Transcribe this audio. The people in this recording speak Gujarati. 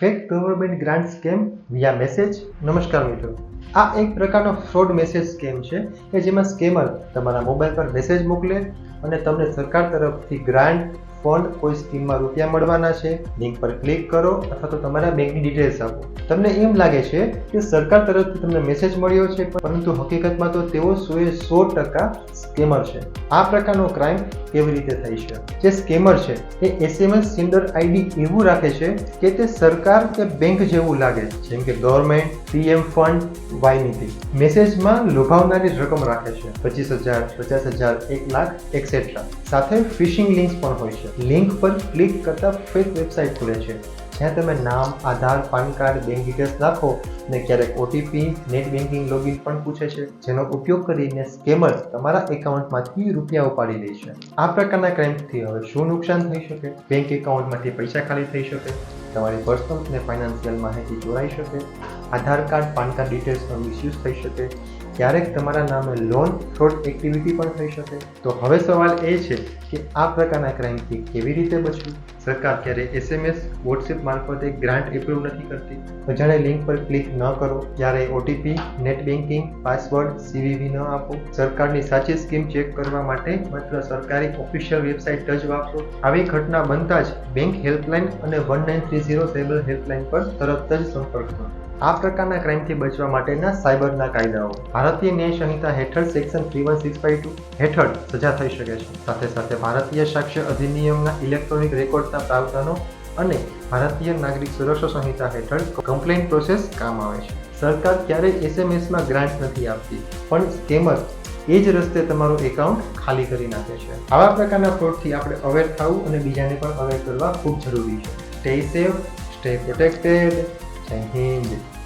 Fake government grant scam via message નમસ્કાર મિત્રો. આ એક પ્રકારનો ફ્રોડ મેસેજ સ્કેમ છે કે જેમાં સ્કેમર તમારા મોબાઈલ પર મેસેજ મોકલે અને તમને સરકાર તરફથી ગ્રાન્ટ ફંડ કોઈ સ્કીમમાં રૂપિયા મળવાના છે લિંક પર ક્લિક કરો અથવા તો તમારા બેંકની ડિટેલ્સ આપો. તમને એમ લાગે છે કે સરકાર તરફથી તમને મેસેજ મળ્યો છે, પરંતુ હકીકતમાં તો તેઓ સોએ સો ટકા સ્કેમર છે. આ પ્રકારનો ક્રાઇમ કેવી રીતે થઈ છે? જે સ્કેમર છે, એ એસએમએસ સિન્ડર આઈડી એવું રાખે છે કે તે સરકાર કે બેંક જેવું લાગે. જેમ કે ગવર્મેન્ટ પીએમ ફંડ વાયનીતિ મેસેજમાં લોભાવનારી રકમ રાખે છે. પચીસ હજાર, પચાસ હજાર, એક લાખ એક્સેટ્રા સાથે ફિશિંગ લિંક્સ પણ હોય છે. લિંક પર ક્લિક કરતાં ફેક વેબસાઇટ ખુલે છે, જ્યાં તમે નામ, Aadhaar, PAN card bank details નાખો અને ક્યારેક ઓટીપી નેટ બેન્કિંગ લોગિન પણ પૂછે છે, જેનો ઉપયોગ કરીને સ્કેમર તમારા એકાઉન્ટમાંથી રૂપિયા ઉપાડી લે છે. આ પ્રકારના ક્રાઇમથી હવે શું નુકસાન થઈ શકે? બેંક એકાઉન્ટમાંથી પૈસા ખાલી થઈ શકે? તમારી પર્સનલ અને ફાઇનાન્શિયલ માહિતી ચોરાઈ શકે? આધાર કાર્ડ, પાન કાર્ડ ડિટેલ્સનો મિસયુઝ થઈ શકે? ક્યારેક તમારા નામે લોન ફ્રોડ એક્ટિવિટી પણ થઈ શકે? તો હવે સવાલ એ છે કે આ પ્રકારના ક્રાઇમથી કેવી રીતે બચવું? સરકાર ક્યારે એસએમએસ વોટ્સએપ મારફતે ગ્રાન્ટ એપ્રુવ નથી કરતી? અજાણે લિંક પર ક્લિક ન કરો, ક્યારે OTP net banking password CVV ન આપો. સરકારની સાચી સ્કીમ ચેક કરવા માટે માત્ર સરકારી ઓફિશિયલ વેબસાઇટ જ વાપરો. આવી ઘટના બનતા જ બેંક હેલ્પલાઇન અને one nine three zero cyber helpline પર તરત જ સંપર્ક કરો. આ પ્રકારના ક્રાઇમથી બચવા માટેના સાયબરના કાયદાઓ. ભારતીય ન્યાય સંહિતા હેઠળ section three one six five two હેઠળ સજા થઈ શકે છે. સાથે સાથે ભારતીય સાક્ષ્ય અધિનિયમના ઇલેક્ટ્રોનિક રેકોર્ડના પ્રાવધાનો અને ભારતીય નાગરિક સુરક્ષા સંહિતા હેઠળ કમ્પ્લેન પ્રોસેસ કામ આવે છે. સરકાર ક્યારેય એસએમએસમાં ગ્રાન્ટ નથી આપતી, પણ સ્કેમર એ જ રસ્તે તમારું એકાઉન્ટ ખાલી કરી નાખે છે. આવા પ્રકારના ફ્રોડથી આપણે અવેર થવું અને બીજાને પણ અવેર કરવા ખૂબ જરૂરી છે. Stay safe stay protected and hinge